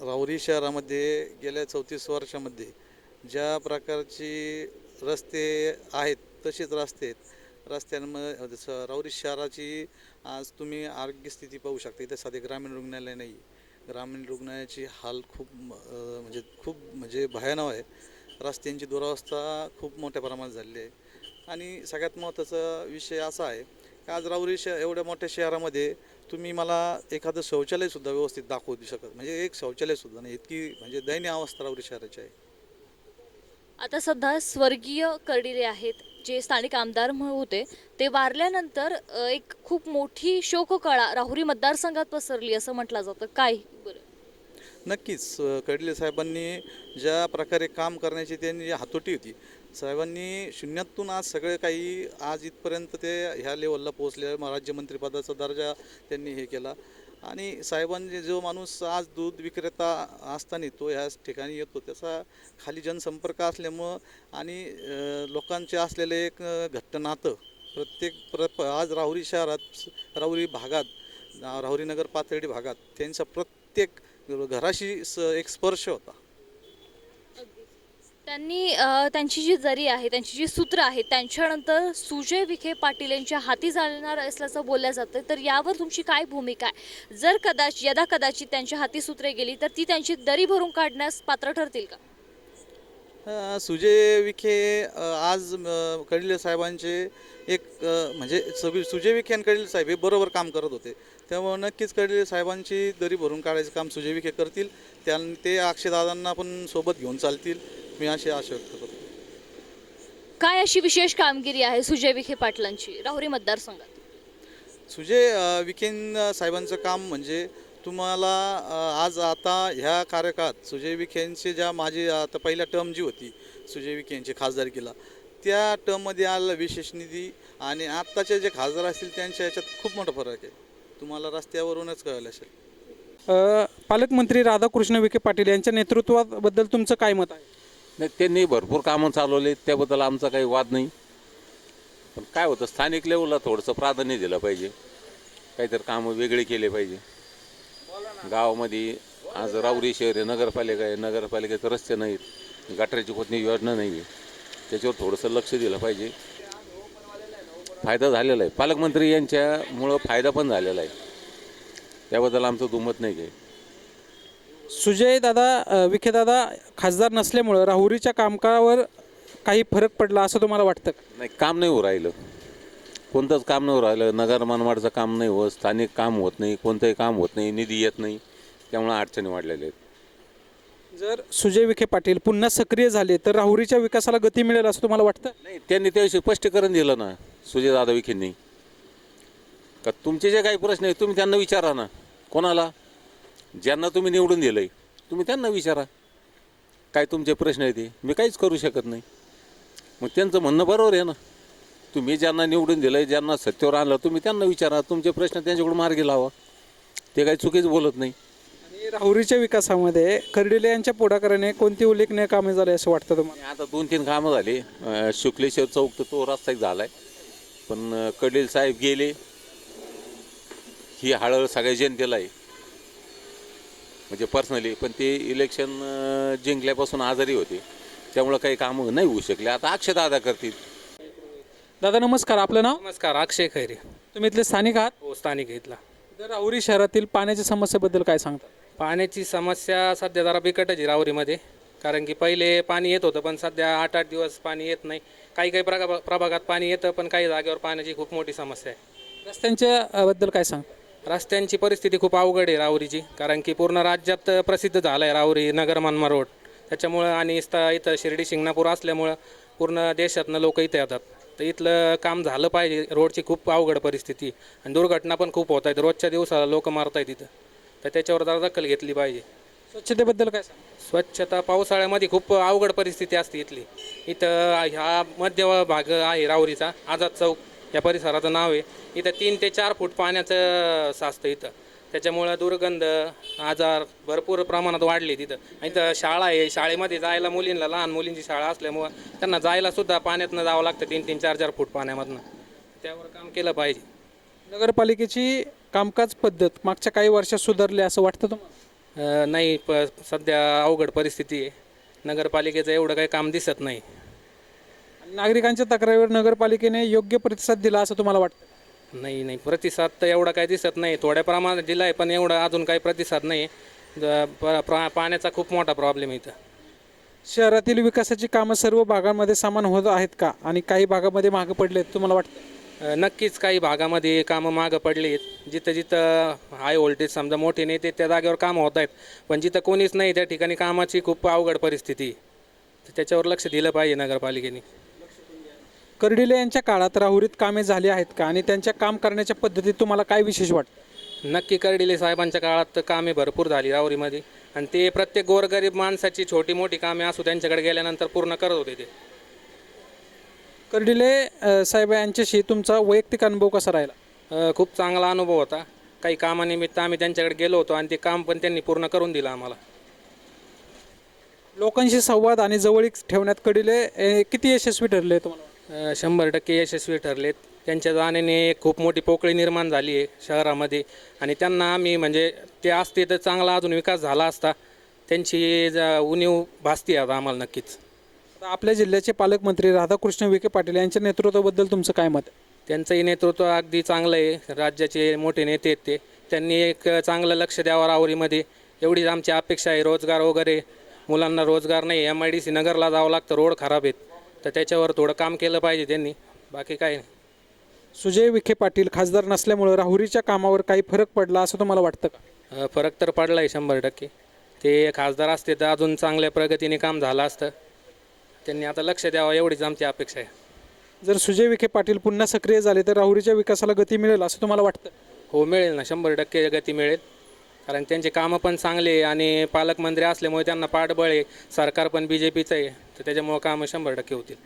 राहुरी शहरामध्ये गेल्या चौतीस वर्षामध्ये ज्या प्रकारची रस्ते आहेत तसेच रस्ते आहेत. रस्त्यांमध्ये जसं राहुरी शहराची आज तुम्ही आरोग्य स्थिती पाहू शकता. इथं साधे ग्रामीण रुग्णालय नाही. ग्रामीण रुग्णालयाची हाल खूप म्हणजे खूप म्हणजे भयानक आहे. रस्त्यांची दुरावस्था खूप मोठ्या प्रमाणात झालेली आहे. आणि सगळ्यात महत्त्वाचा विषय असा आहे की आज राहुरी श एवढ्या मोठ्या शहरामध्ये तुम्ही मला एखादं शौचालयसुद्धा व्यवस्थित दाखवू देऊ शकत म्हणजे एक शौचालयसुद्धा नाही इतकी म्हणजे दयनीय अवस्था राहुरी शहराची आहे आता सध्या स्वर्गीय कर्डिले आहेत जे स्थानिक आमदार म्हणून होते ते वारल्यानंतर एक खूप मोठी शोककळा राहुरी मतदारसंघात पसरली असं म्हटलं जातं. काय? बरं. नक्कीच अ, कडले साहेबांनी ज्या प्रकारे काम करण्याची त्यांनी जी हातोटी होती साहेबांनी शून्यातून आज सगळे काही आज इथपर्यंत ते ह्या लेवलला पोहोचले. मग राज्यमंत्रीपदाचा दर्जा त्यांनी हे केला. आणि साहेबांनी जो माणूस आज दूध विक्रेता असताना तो ह्याच ठिकाणी येतो त्याचा खाली जनसंपर्क असल्यामुळं आणि लोकांचे असलेले एक घट्ट नातं प्रत्येक प्र आज राहुरी शहरात राहुरी भागात राहुरी नगर पाथर्डी भागात त्यांचा प्रत्येक घराशी स एक स्पर्श होता. त्यांनी अ, त्यांची जी जरी आहे त्यांची जी सूत्र आहेत त्यांच्यानंतर सुजय विखे पाटील यांच्या हाती जाणार असल्याचं बोललं जातं तर यावर तुमची काय भूमिका आहे? जर कदाचित यदा कदाचित त्यांच्या हाती सूत्रे गेली तर ती त्यांची दरी भरून काढण्यास पात्र ठरतील का? अ, सुजय विखे अ, आज अ, कडिले साहेबांचे एक अ, म्हणजे सगळी सुजय विखे आणि कडिले साहेब हे बरोबर काम करत होते. त्यामुळे नक्कीच कडिले साहेबांची दरी भरून काढायचं काम सुजय विखे करतील. त्या ते अक्षयदादांना पण सोबत घेऊन चालतील. मी अशी आशा व्यक्त करतो. काय अशी विशेष कामगिरी आहे सुजय विखे पाटलांची? राहुरी मतदारसंघात सुजय अ, विखेन साहेबांचं काम म्हणजे तुम्हाला अ, आज आता ह्या कार्यकाळात सुजय विखेंची ज्या माझी आता पहिल्या टर्म जी होती सुजय विखे यांची खासदारकीला त्या टर्ममध्ये आलेला विशेष निधी आणि आत्ताचे जे खासदार असतील त्यांच्या याच्यात खूप मोठा फरक आहे. तुम्हाला रस्त्यावरूनच कळलं असेल. अ, पालकमंत्री राधाकृष्ण विखे पाटील यांच्या नेतृत्वाबद्दल तुमचं काय मत आहे? नाही त्यांनी भरपूर कामं चालवले त्याबद्दल आमचा काही वाद नाही. पण काय होतं स्थानिक लेवलला थोडंसं प्राधान्य दिलं पाहिजे. काहीतरी कामं वेगळे केले पाहिजे. गावामध्ये आज राऊरी शहर आहे नगरपालिका आहे नगरपालिकेचे रस्ते नाहीत गटाराची कोणती योजना नाही आहे त्याच्यावर थोडंसं लक्ष दिलं पाहिजे. फायदा झालेला आहे. पालकमंत्री यांच्यामुळं फायदा पण झालेला आहे. त्याबद्दल आमचं दुमत नाही काही. सुजय दादा विखे दादा खासदार नसल्यामुळं राहुरीच्या कामकावर काही फरक पडला असं तुम्हाला वाटतं? का? नाही काम नाही हो राहिलं. कोणतंच काम नाही हो राहिलं. नगर मनमाडचं काम नाही होत स्थानिक काम होत नाही कोणतंही काम होत नाही निधी येत नाही. त्यामुळे अडचणी वाढलेल्या आहेत. जर सुजय विखे पाटील पुन्हा सक्रिय झाले तर राहुरीच्या विकासाला गती मिळेल असं तुम्हाला वाटतं? नाही त्यांनी त्याविषयी स्पष्टीकरण दिलं ना सुजयदादा विखेंनी. का तुमचे जे काही प्रश्न आहेत तुम्ही त्यांना विचारा ना. कोणाला? ज्यांना तुम्ही निवडून दिलं आहे तुम्ही त्यांना विचारा. काय तुमचे प्रश्न आहेत ते मी काहीच करू शकत नाही. मग त्यांचं म्हणणं बरोबर आहे ना. तुम्ही ज्यांना निवडून दिलं आहे ज्यांना सत्तेवर आणलं तुम्ही त्यांना विचारा. तुमचे प्रश्न त्यांच्याकडून मार्गी लावा. ते काही चुकीच बोलत नाही. आणि राहुरीच्या विकासामध्ये कर्डिले यांच्या पुढाकाराने कोणती उल्लेखनीय कामे झाले असं वाटतं तुम्हाला? आता दोन तीन कामं झाली. शुक्लेश्वर चौक तर तो रस्ता एक झाला आहे पण कडील साहेब गेले. ही हळहळ सगळ्या जनतेला आहे. म्हणजे पर्सनली पण ते इलेक्शन जिंकल्यापासून आजारी होते. त्यामुळं काही कामं नाही होऊ शकले. आता अक्षदादा करतील. दादा नमस्कार. आपलं नाव? नमस्कार अक्षय खैरे. तुम्ही इथले स्थानिक आहात? हो स्थानिक इथला. तर राहुरी शहरातील पाण्याच्या समस्येबद्दल काय सांगता? पाण्याची समस्या सध्या जरा बिकटच आहे राहुरीमध्ये. कारण की पहिले पाणी येत होतं पण सध्या आठ आठ दिवस पाणी येत नाही. काही काही प्रगा प्रभागात पाणी येतं पण काही जागेवर पाण्याची खूप मोठी समस्या आहे. रस्त्यांच्या बद्दल काय सांग रस्त्यांची परिस्थिती खूप अवघड आहे राहुरीची. कारण की पूर्ण राज्यात प्रसिद्ध झालं आहे राहुरी नगर मनमाड रोड. त्याच्यामुळं आणि इथं इथं शिर्डी शिंगणापूर असल्यामुळं पूर्ण देशातनं लोक इथं येतात. तर इथलं काम झालं पाहिजे. रोडची खूप अवघड परिस्थिती. आणि दुर्घटना पण खूप होत आहेत. रोजच्या दिवसाला लोक मारत आहेत इथं. तर त्याच्यावर जरा दखल घेतली पाहिजे. स्वच्छतेबद्दल काय स्वच्छता पावसाळ्यामध्ये खूप अवघड परिस्थिती असते इथली. इथं ह्या मध्य भाग आहे राहुरीचा. आझाद चौक. या परिसराचं नाव आहे. इथं तीन ते चार फूट पाण्याचं साचतं इथं. त्याच्यामुळं दुर्गंध आजार भरपूर प्रमाणात वाढले तिथं. आणि इथं शाळा आहे. शाळेमध्ये जायला मुलींना लहान मुलींची शाळा असल्यामुळं त्यांना जायला सुद्धा पाण्यातनं जावं लागतं तीन तीन चार चार फूट पाण्यामधनं. त्यावर काम केलं पाहिजे. नगरपालिकेची कामकाज पद्धत मागच्या काही वर्षात सुधारली असं वाटतं तुम्हाला? नाही प सध्या अवघड परिस्थिती आहे. नगरपालिकेचं एवढं काही काम दिसत नाही. नागरिकांच्या तक्रारीवर नगरपालिकेने योग्य प्रतिसाद दिला असं तुम्हाला वाटतं? नाही नाही. प्रतिसाद तर एवढा काही दिसत नाही. थोड्या प्रमाणात दिला आहे पण एवढा अजून काही प्रतिसाद नाही. ज- प- प्रा- पाण्याचा खूप मोठा प्रॉब्लेम इथं. शहरातील विकासाची कामं सर्व भागांमध्ये समान होत आहेत का? आणि काही भागामध्ये मागे पडले आहेत तुम्हाला वाटतं? अ, नक्कीच काही भागामध्ये कामं मागं पडली आहेत जिथं जिथं हाय व्होल्टेज समजा मोठे नेते त्या जागेवर कामं होत आहेत. पण जिथं कोणीच नाही त्या ठिकाणी कामाची खूप अवघड परिस्थिती आहे. तर त्याच्यावर लक्ष दिलं पाहिजे नगरपालिकेने. कर्डिले यांच्या काळात राहुरीत कामे झाली आहेत का? आणि त्यांच्या काम करण्याच्या पद्धतीत तुम्हाला काय विशेष वाटतं? नक्की कर्डिले साहेबांच्या काळात तर कामे भरपूर झाली रावरीमध्ये आणि ते प्रत्येक गोरगरीब माणसाची छोटी मोठी कामे असू त्यांच्याकडे गेल्यानंतर पूर्ण करत होते ते. कर्डिले अ, साहेब यांच्याशी तुमचा वैयक्तिक अनुभव कसा राहिला? अ, खूप चांगला अनुभव होता. काही कामानिमित्त आम्ही त्यांच्याकडे गेलो होतो आणि ते काम पण त्यांनी पूर्ण करून दिलं आम्हाला. लोकांशी संवाद आणि जवळीक ठेवण्यात कडिले अ, किती यशस्वी ठरले तुम्हाला? शंभर टक्के यशस्वी ठरलेत. त्यांच्या जाण्याने एक खूप मोठी पोकळी निर्माण झाली आहे शहरामध्ये. आणि त्यांना आम्ही म्हणजे ते असते तर चांगला अजून विकास झाला असता त्यांची ज- उणीव भासती आता आम्हाला नक्कीच. आता आपल्या जिल्ह्याचे पालकमंत्री राधाकृष्ण विखे पाटील यांच्या नेतृत्वाबद्दल तुमचं काय मत? त्यांचंही नेतृत्व अगदी चांगलं आहे. राज्याचे मोठे नेते आहेत ते. त्यांनी एक चांगलं लक्ष द्यावं रावरीमध्ये एवढीच आमची अपेक्षा आहे. रोजगार वगैरे मुलांना रोजगार नाही. एम आय डी सी नगरला जावं लागतं. रोड खराब आहेत. तर त्याच्यावर थोडं काम केलं पाहिजे त्यांनी. बाकी काय नाही. सुजय विखे पाटील खासदार नसल्यामुळं राहुरीच्या कामावर काही फरक पडला असं तुम्हाला वाटतं का? अ, फरक तर पडला आहे शंभर टक्के. ते खासदार असते तर अजून चांगल्या प्रगतीने काम झालं असतं. त्यांनी आता लक्ष द्यावं एवढीच आमची अपेक्षा आहे. जर सुजय विखे पाटील पुन्हा सक्रिय झाले तर राहुरीच्या विकासाला गती मिळेल असं तुम्हाला वाटतं? हो मिळेल ना. शंभर टक्के गती मिळेल. कारण त्यांचे कामं पण चांगले आणि पालकमंत्री असल्यामुळे त्यांना पाठबळ आहे. सरकार पण बी जे पीचं आहे. तर त्याच्यामुळं कामं शंभर टक्के होतील.